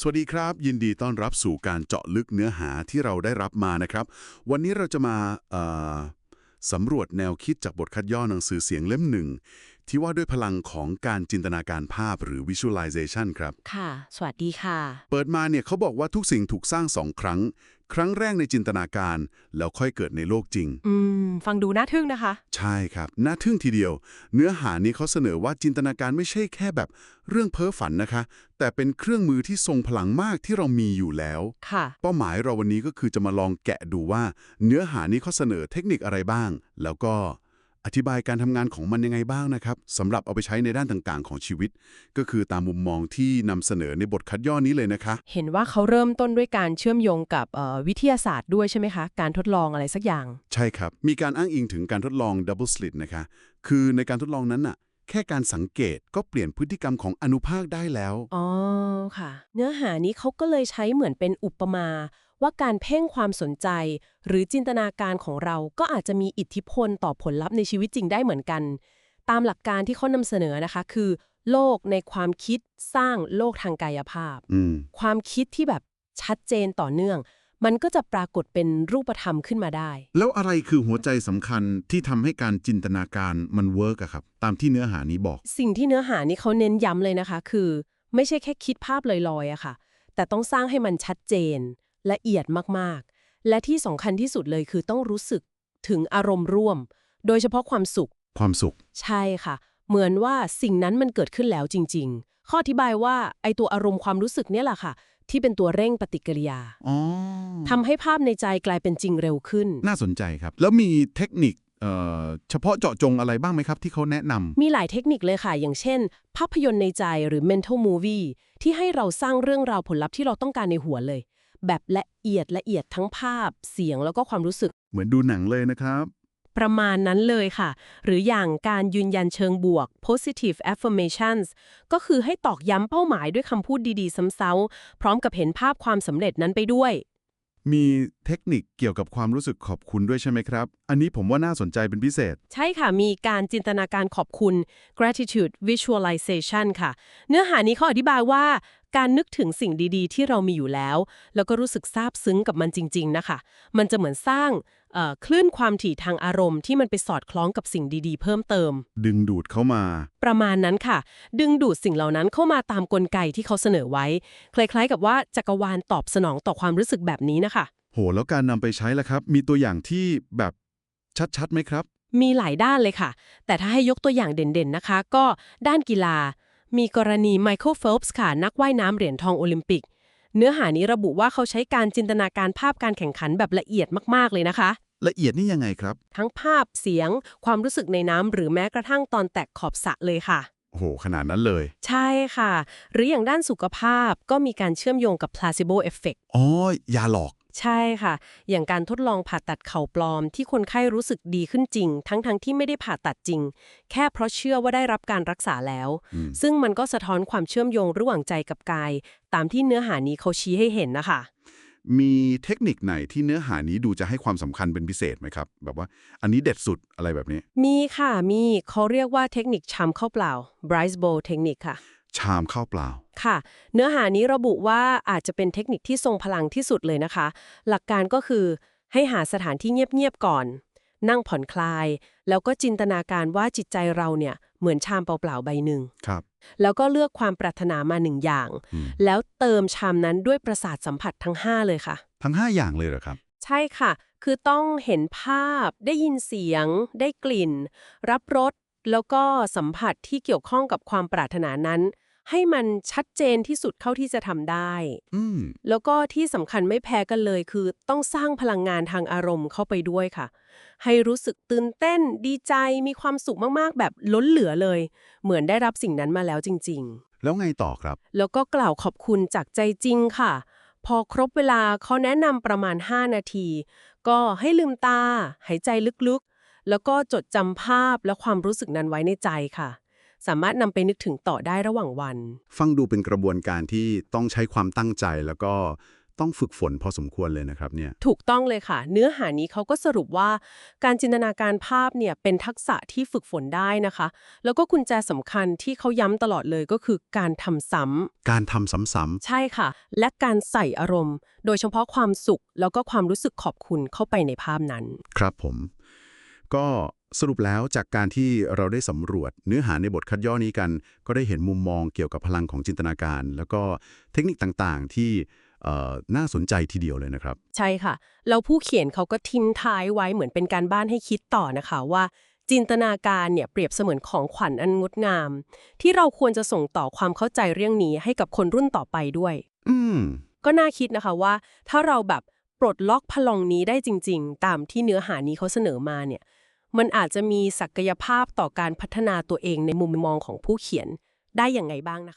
สวัสดีครับ ยินดีต้อนรับสู่การเจาะลึกเนื้อหาที่เราได้รับมานะครับ วันนี้เราจะมาเอ่อสำรวจแนวคิดจากบทคัดย่อหนังสือเสียงเล่มหนึ่ง ที่ว่าด้วยพลังของการจินตนาการภาพหรือ visualization ครับ ค่ะ สวัสดีค่ะ เปิดมาเนี่ยเขาบอกว่าทุกสิ่งถูกสร้างสองครั้ง ครั้งแรกในจินตนาการ แล้วค่อยเกิดในโลกจริง อืม ฟังดูน่าทึ่งนะคะ ใช่ครับน่าทึ่งทีเดียว เนื้อหานี้เขาเสนอว่าจินตนาการไม่ใช่แค่แบบเรื่องเพ้อฝันนะคะ แต่เป็นเครื่องมือที่ทรงพลังมากที่เรามีอยู่แล้ว ค่ะ เป้าหมายเราวันนี้ก็คือจะมาลองแกะดูว่า เนื้อหานี้เขาเสนอเทคนิคอะไรบ้าง แล้วก็ อธิบายการทำงานของมันยังไงบ้างนะครับสำหรับเอาไปใช้ในด้านต่างๆ ของชีวิต ก็คือตามมุมมองที่นำเสนอในบทคัดย่อนี้เลยนะคะ เห็นว่าเขาเริ่มต้นด้วยการเชื่อมโยงกับเอ่อวิทยาศาสตร์ด้วยใช่ไหมคะ การทดลองอะไรสักอย่าง ใช่ครับ มีการอ้างอิงถึงการทดลอง Double Slit นะคะคือในการทดลองนั้นน่ะแค่การสังเกตก็เปลี่ยนพฤติกรรมของอนุภาคได้แล้ว อ๋อ ค่ะ เนื้อหานี้เขาก็เลยใช้เหมือนเป็นอุปมา ว่าการเพ่งความสนใจ หรือจินตนาการของเราก็อาจจะมีอิทธิพลต่อผลลัพธ์ในชีวิตจริงได้เหมือนกัน ตามหลักการที่เขานำเสนอนะคะ คือ โลกในความคิดสร้างโลกทางกายภาพอืมความคิดที่แบบชัดเจนต่อเนื่อง มันก็จะปรากฏเป็นรูปธรรมขึ้นมาได้ แล้วอะไรคือหัวใจสำคัญที่ทำให้การจินตนาการมันเวิร์กอะครับ ตามที่เนื้อหานี้บอก สิ่งที่เนื้อหานี้เขาเน้นย้ำเลยนะคะ คือ ไม่ใช่แค่คิดภาพลอยๆอะค่ะ แต่ต้องสร้างให้มันชัดเจน ละเอียดมากๆ และที่สำคัญที่สุดเลยคือต้องรู้สึกถึงอารมณ์ร่วม โดยเฉพาะความสุข ความสุข ใช่ค่ะ เหมือนว่าสิ่งนั้นมันเกิดขึ้นแล้วจริง ๆ ข้ออธิบายว่าไอตัวอารมณ์ความรู้สึกเนี่ยแหละค่ะ ที่เป็นตัวเร่งปฏิกิริยาอ๋อทำให้ภาพในใจกลายเป็นจริงเร็วขึ้น น่าสนใจครับ แล้วมีเทคนิคเอ่อเฉพาะเจาะจงอะไรบ้างไหมครับที่เขาแนะนำมีหลายเทคนิคเลยค่ะ อย่างเช่น ภาพยนตร์ในใจหรือ mental movie ที่ให้เราสร้างเรื่องราวผลลัพธ์ที่เราต้องการในหัวเลย แบบละเอียดละเอียดทั้งภาพ เสียงแล้วก็ความรู้สึก เหมือนดูหนังเลยนะครับ ประมาณนั้นเลยค่ะ หรืออย่างการยืนยันเชิงบวก positive affirmations ก็คือให้ตอกย้ำเป้าหมายด้วยคำพูดดีๆ ซ้ำๆพร้อมกับเห็นภาพความสำเร็จนั้นไปด้วย มีเทคนิคเกี่ยวกับความรู้สึกขอบคุณด้วยใช่ไหมครับ อันนี้ผมว่าน่าสนใจเป็นพิเศษ ใช่ค่ะ มีการจินตนาการขอบคุณ gratitude visualization ค่ะ เนื้อหานี้เขาอธิบายว่า การนึกถึงสิ่งดีๆ ที่เรามีอยู่แล้ว แล้วก็รู้สึกซาบซึ้งกับมันจริง ๆ นะคะ มันจะเหมือนสร้างเอ่อคลื่นความถี่ทางอารมณ์ที่มันไปสอดคล้องกับสิ่งดีๆ เพิ่มเติม ดึงดูดเข้ามา ประมาณนั้นค่ะ ดึงดูดสิ่งเหล่านั้นเข้ามาตามกลไกที่เขาเสนอไว้ คล้ายๆ กับว่าจักรวาลตอบสนองต่อความรู้สึกแบบนี้นะคะ โห แล้วการนำไปใช้ล่ะครับ มีตัวอย่างที่แบบชัดๆไหมครับ มีหลายด้านเลยค่ะ แต่ถ้าให้ยกตัวอย่างเด่นๆนะคะ ก็ด้านกีฬา มีกรณีไมเคิลเฟลป์ค่ะนักว่ายน้ำเหรียญทองโอลิมปิก เนื้อหานี้ระบุว่าเขาใช้การจินตนาการภาพการแข่งขันแบบละเอียดมากๆเลยนะคะ ละเอียดนี่ยังไงครับ ทั้งภาพเสียง ความรู้สึกในน้ำหรือแม้กระทั่งตอนแตกขอบสระเลยค่ะ โอ้โห ขนาดนั้นเลย ใช่ค่ะ หรืออย่างด้านสุขภาพก็มีการเชื่อมโยงกับ placebo effect อ๋อ ยาหลอก ใช่ค่ะ อย่างการทดลองผ่าตัดเข่าปลอม ที่คนไข้รู้สึกดีขึ้นจริง ทั้งๆทที่ไม่ได้ผ่าตัดจริง แค่เพราะเชื่อว่าได้รับการรักษาแล้วอืมซึ่งมันก็สะท้อนความเชื่อมโยงระหว่างใจกับกาย ตามที่เนื้อหานี้เขาชี้ให้เห็นนะคะ มีเทคนิคไหนที่เนื้อหานี้ดูจะให้ความสำคัญเป็นพิเศษไหมครับ แบบว่าอันนี้เด็ดสุดอะไรแบบนี้ มีค่ะมีเขาเรียกว่าเทคนิคชามเข้าเปล่า Bryce Bowl เทคนิคค่ะ ชามข้าวเปล่า ค่ะ เนื้อหานี้ระบุว่าอาจจะเป็นเทคนิคที่ทรงพลังที่สุดเลยนะคะ หลักการก็คือให้หาสถานที่เงียบๆก่อน นั่งผ่อนคลาย แล้วก็จินตนาการว่าจิตใจเราเนี่ยเหมือนชามเปล่าๆใบหนึ่งครับ แล้วก็เลือกความปรารถนามาหนึ่งอย่างอืมแล้วเติมชามนั้นด้วยประสาทสัมผัสทั้ง 5 เลยค่ะ ทั้ง 5 อย่างเลยเหรอครับ ใช่ค่ะ คือต้องเห็นภาพ ได้ยินเสียง ได้กลิ่น รับรส แล้วก็สัมผัสที่เกี่ยวข้องกับความปรารถนานั้น ให้มันชัดเจนที่สุดเท่าที่จะทำได้ อืม แล้วก็ที่สำคัญไม่แพ้กันเลยคือ ต้องสร้างพลังงานทางอารมณ์เข้าไปด้วยค่ะ ให้รู้สึกตื่นเต้นดีใจมีความสุขมากๆ แบบล้นเหลือเลย เหมือนได้รับสิ่งนั้นมาแล้วจริงๆแล้วไงต่อครับแล้วก็กล่าวขอบคุณจากใจจริงค่ะ พอครบเวลาเขาแนะนำประมาณ 5 นาที ก็ให้ลืมตา หายใจลึกๆ แล้วก็จดจำภาพและความรู้สึกนั้นไว้ในใจค่ะ สามารถนำไปนึกถึงต่อได้ระหว่างวัน ฟังดูเป็นกระบวนการที่ต้องใช้ความตั้งใจแล้วก็ต้องฝึกฝนพอสมควรเลยนะครับเนี่ย ถูกต้องเลยค่ะ เนื้อหานี้เขาก็สรุปว่า การจินตนาการภาพเนี่ยเป็นทักษะที่ฝึกฝนได้นะคะ แล้วก็กุญแจสำคัญที่เขาย้ำตลอดเลยก็คือการทำซ้ำการทำซ้ำใช่ค่ะ และการใส่อารมณ์ โดยเฉพาะความสุข แล้วก็ความรู้สึกขอบคุณเข้าไปในภาพนั้นๆครับผม ก็สรุปแล้วจากการที่เราได้สำรวจเนื้อหาในบทคัดย่อนี้กัน ก็ได้เห็นมุมมองเกี่ยวกับพลังของจินตนาการ แล้วก็เทคนิคต่างๆ ที่เอ่อน่าสนใจทีเดียวเลยนะครับ ใช่ค่ะ แล้วผู้เขียนเขาก็ทิ้งท้ายไว้เหมือนเป็นการบ้านให้คิดต่อนะคะว่า จินตนาการเนี่ยเปรียบเสมือนของขวัญอันงดงาม ที่เราควรจะส่งต่อความเข้าใจเรื่องนี้ให้กับคนรุ่นต่อไปด้วย อืมก็น่าคิดนะคะว่า ถ้าเราแบบปลดล็อกพลังนี้ได้จริง ๆ ตามที่เนื้อหานี้เขาเสนอมาเนี่ย มันอาจจะมีศักยภาพต่อการพัฒนาตัวเองในมุมมองของผู้เขียนได้อย่างไงบ้างนะคะ